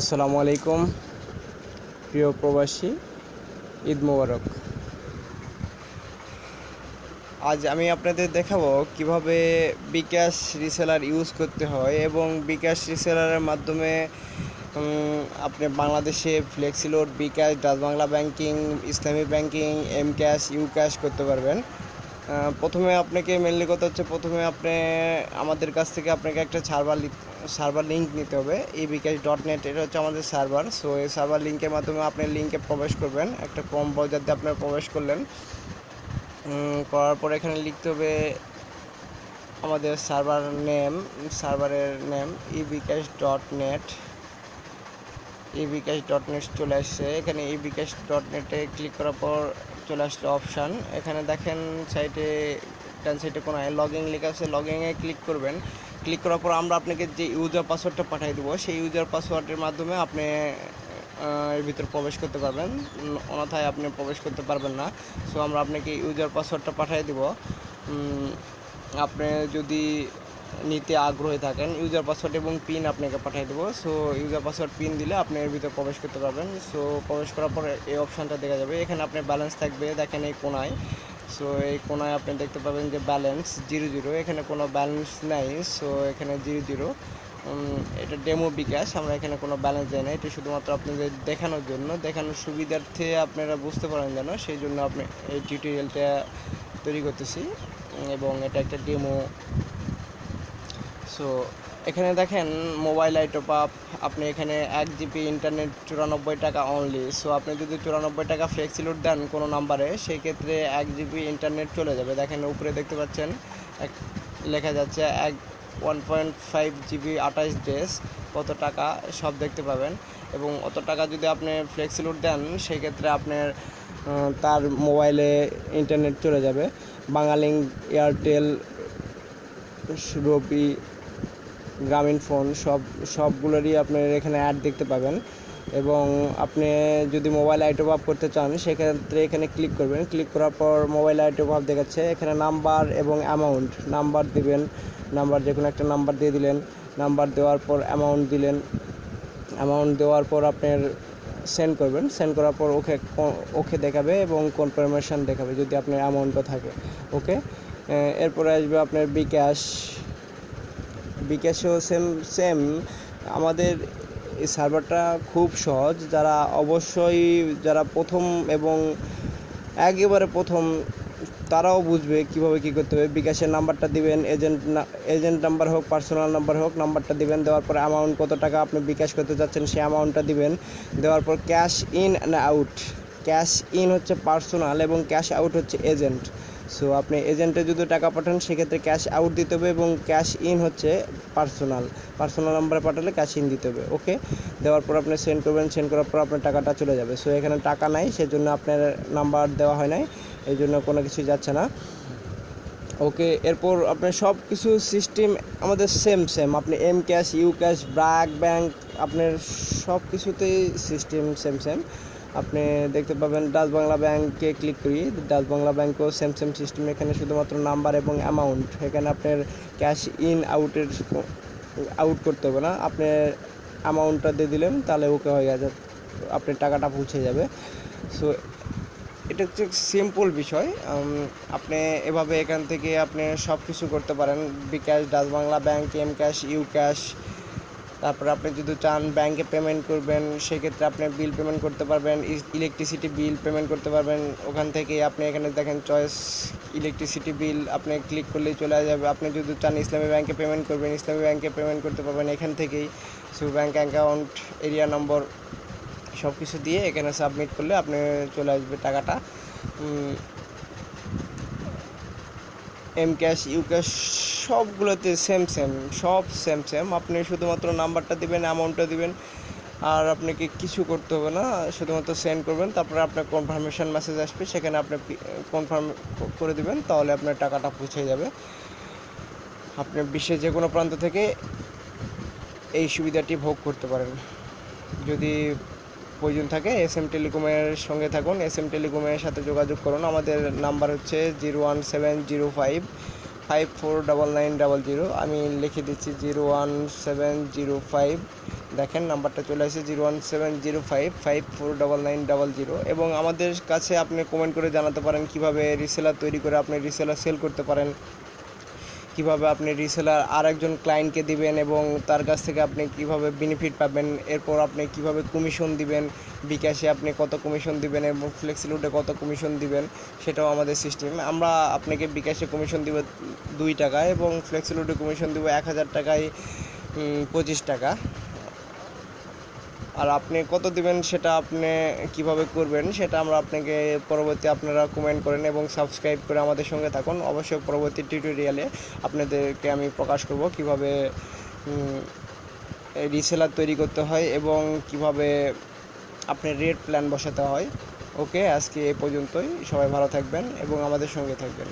আসসালামু আলাইকুম, প্রিয় প্রবাসী, ঈদ মোবারক। আজ আমি আপনাদের দেখাবো কীভাবে বিকাশ রিসেলার ইউজ করতে হয় এবং বিকাশ রিসেলারের মাধ্যমে আপনি বাংলাদেশে flexiload bKash, Dutch Bangla banking ইসলামী banking M cash U cash করতে পারবেন। প্রথমে আপনাকে মেনলি কথা হচ্ছে, প্রথমে আপনি আমাদের কাছ থেকে আপনাকে একটা সার্ভার সার্ভার লিঙ্ক নিতে হবে এই বিকাশ ডট নেট এটা হচ্ছে আমাদের সার্ভার সো এই সার্ভার লিঙ্কের মাধ্যমে আপনি লিঙ্কে প্রবেশ করবেন, একটা ক্রম ব্রাউজার দিয়ে আপনারা প্রবেশ করলেন করার পর এখানে লিখতে হবে আমাদের সার্ভার নেম সার্ভারের name e bKash dot net e bKash dot net চলে আসছে, এখানে ই বিকাশ ডট নেটে ক্লিক করার পর চলে আসলো অপশান এখানে দেখেন সাইটে ডান সাইডে কোনো লগিং লেখা আছে লগিংয়ে ক্লিক করবেন। ক্লিক করার পর আমরা আপনাকে যে ইউজার পাসওয়ার্ডটা পাঠিয়ে দেবো সেই ইউজার পাসওয়ার্ডের মাধ্যমে আপনি এর ভিতর প্রবেশ করতে পারবেন। উম, অন্যথায় আপনি প্রবেশ করতে পারবেন না। সো আমরা আপনাকে ইউজার পাসওয়ার্ডটা পাঠিয়ে দেব। আপনি যদি নিতে আগ্রহী থাকেন। ইউজার পাসওয়ার্ড এবং পিন আপনাকে পাঠিয়ে দেবো। সো ইউজার পাসওয়ার্ড পিন দিলে আপনি এর ভিতরে প্রবেশ করতে পারবেন। সো প্রবেশ করার পর এই অপশানটা দেখা যাবে। এখানে আপনার ব্যালেন্স থাকবে। দেখেন এই কোনায়। সো এই কোনায় আপনি দেখতে পাবেন যে ব্যালেন্স জিরো জিরো এখানে কোনো ব্যালেন্স নাই। সো এখানে জিরো জিরো এটা ডেমো বিকাশ। আমরা এখানে কোনো ব্যালেন্স দেয় না। এটা শুধুমাত্র আপনাদের দেখানোর জন্য। দেখানোর সুবিধার্থে আপনারা বুঝতে পারেন যেন সেই জন্য আপনি এই টিউটোরিয়ালটা তৈরি করতেছি। এবং এটা একটা ডেমো সো এখানে দেখেন মোবাইল আই টপ আপ আপনি এখানে এক জিবি ইন্টারনেট চুরানব্বই টাকা অনলি সো আপনি যদি চুরানব্বই টাকা ফ্লেক্সিলোড দেন কোনো নাম্বারে সেই ক্ষেত্রে এক জিবি ইন্টারনেট চলে যাবে। দেখেন, উপরে দেখতে পাচ্ছেন, এক, লেখা যাচ্ছে, এক ওয়ান পয়েন্ট ফাইভ জিবি আঠাশ ডেস কত টাকা, সব দেখতে পাবেন। এবং অত টাকা যদি আপনি ফ্লেক্সিলোড দেন সেই ক্ষেত্রে আপনার তার মোবাইলে ইন্টারনেট চলে যাবে। বাঙালিং এয়ারটেল রবি গ্রামীণ ফোন, সব, সবগুলোরই আপনার এখানে অ্যাড দেখতে পাবেন। এবং আপনি যদি মোবাইল আইটপ আপ করতে চান, সেক্ষেত্রে এখানে ক্লিক করবেন। ক্লিক করার পর মোবাইল আইটপ আপ দেখাচ্ছে। এখানে নাম্বার এবং অ্যামাউন্ট নাম্বার দিবেন। নাম্বার যে কোনো একটা নাম্বার দিয়ে দিলেন। নাম্বার দেওয়ার পর অ্যামাউন্ট দিলেন। অ্যামাউন্ট দেওয়ার পর আপনার সেন্ড করবেন। সেন্ড করার পর ওকে ওকে দেখাবে এবং কনফার্মেশন দেখাবে যদি আপনার অ্যামাউন্টও থাকে। ওকে এরপরে আসবে আপনার বিকাশ। বিকাশও সেম সেম আমাদের এই সার্ভারটা খুব সহজ। যারা অবশ্যই, যারা প্রথম এবং একেবারে প্রথম, তারাও বুঝবে কীভাবে কি করতে হবে। বিকাশের নাম্বারটা দিবেন এজেন্ট এজেন্ট নাম্বার হোক পার্সোনাল নাম্বার হোক নাম্বারটা দিবেন। দেওয়ার পর অ্যামাউন্ট কত টাকা আপনি বিকাশ করতে চাচ্ছেন, সেই অ্যামাউন্টটা দিবেন। দেওয়ার পর cash in and out cash in হচ্ছে পার্সোনাল এবং ক্যাশ আউট হচ্ছে এজেন্ট সো আপনি এজেন্টে যদি টাকা পাঠান, সেক্ষেত্রে ক্যাশ আউট দিতে হবে এবং ক্যাশ ইন হচ্ছে পার্সোনাল পার্সোনাল নাম্বারে পাঠালে ক্যাশ ইন দিতে হবে ওকে দেওয়ার পর আপনি সেন্ড করবেন সেন্ড করার পর আপনার টাকাটা চলে যাবে। সো এখানে টাকা নাই, সেজন্য আপনার নাম্বার দেওয়া হয় নাই এই জন্য কোনো কিছু যাচ্ছে না। ওকে এরপর আপনার সব কিছু সিস্টেম আমাদের সেম সেম আপনি M cash U cash BRAC bank আপনার সব কিছুতেই সিস্টেম সেম সেম আপনি দেখতে পাবেন ডাচ বাংলা ব্যাংকে ক্লিক করি। ডাচ বাংলা ব্যাংকও সেম সেম সিস্টেম এখানে শুধুমাত্র নাম্বার এবং অ্যামাউন্ট এখানে আপনার ক্যাশ ইন আউটের আউট করতে হবে না। আপনি অ্যামাউন্টটা দিয়ে দিলেন, তাহলে ওকে হয়ে গেছে। আপনার টাকাটা পৌঁছে যাবে। সো এটা হচ্ছে সিম্পল বিষয়। আপনি এভাবে এখান থেকে আপনি সব কিছু করতে পারেন। BKash, Dutch Bangla bank, M cash U cash তারপরে আপনি যদি চান ব্যাংকে পেমেন্ট করবেন, সেক্ষেত্রে আপনি বিল পেমেন্ট করতে পারবেন ইলেকট্রিসিটি বিল পেমেন্ট করতে পারবেন। ওখান থেকে আপনি এখানে দেখেন চয়েস ইলেকট্রিসিটি বিল আপনি ক্লিক করলেই চলে যাবে। আপনি যদি চান ইসলামী ব্যাংকে পেমেন্ট করবেন, ইসলামী ব্যাংকে পেমেন্ট করতে পারবেন এখান থেকেই। So bank account area number সব কিছু দিয়ে এখানে সাবমিট করলে আপনি চলে আসবে টাকাটা। এম ক্যাশ ইউ ক্যাশ সবগুলোতে সেম সেম সব সেম সেম আপনি শুধুমাত্র নাম্বারটা দিবেন অ্যামাউন্টটা দিবেন, আর আপনাকে কিছু করতে হবে না। শুধুমাত্র সেন্ড করবেন, তারপরে আপনার কনফার্মেশন মেসেজ আসবে, সেখানে আপনি কনফার্ম করে দিবেন, তাহলে আপনার টাকাটা পৌঁছে যাবে। আপনি বিশ্বের যে কোনো প্রান্ত থেকে এই সুবিধাটি ভোগ করতে পারেন। যদি প্রয়োজন থাকে এস এম টেলিকমের সঙ্গে থাকুন। এস এম টেলিকমের সাথে যোগাযোগ করুন। আমাদের নাম্বার হচ্ছে zero one seven zero five five four double nine double zero আমি লিখে দিচ্ছি zero one seven zero five দেখেন নাম্বারটা চলে আসে zero one seven zero five five four double nine double zero এবং আমাদের কাছে আপনি কমেন্ট করে জানাতে পারেন কীভাবে রিসেলার তৈরি করে আপনি রিসেলার সেল করতে পারেন। কীভাবে আপনি রিসেলার আরেকজন ক্লায়েন্টকে দিবেন এবং তার কাছ থেকে আপনি কীভাবে বেনিফিট পাবেন? এরপর আপনি কীভাবে কমিশন দিবেন? বিকাশে আপনি কত কমিশন দিবেন এবং ফ্লেক্সিলুটে কত কমিশন দিবেন? সেটাও আমাদের সিস্টেম আমরা আপনাকে বিকাশে কমিশন দিব দুই টাকা এবং ফ্লেক্সিলুটে কমিশন দিব এক হাজার টাকায় পঁচিশ টাকা। আর আপনি কত দিবেন সেটা আপনি কীভাবে করবেন সেটা আমরা আপনাকে পরবর্তী আপনারা কমেন্ট করেন এবং সাবস্ক্রাইব করে আমাদের সঙ্গে থাকুন। অবশ্যই পরবর্তী টিউটোরিয়ালে আপনাদেরকে আমি প্রকাশ করব কীভাবে রিসেলার তৈরি করতে হয় এবং কীভাবে আপনি রেট প্ল্যান বসাতে হয়। ওকে আজকে এই পর্যন্তই। সবাই ভালো থাকবেন এবং আমাদের সঙ্গে থাকবেন।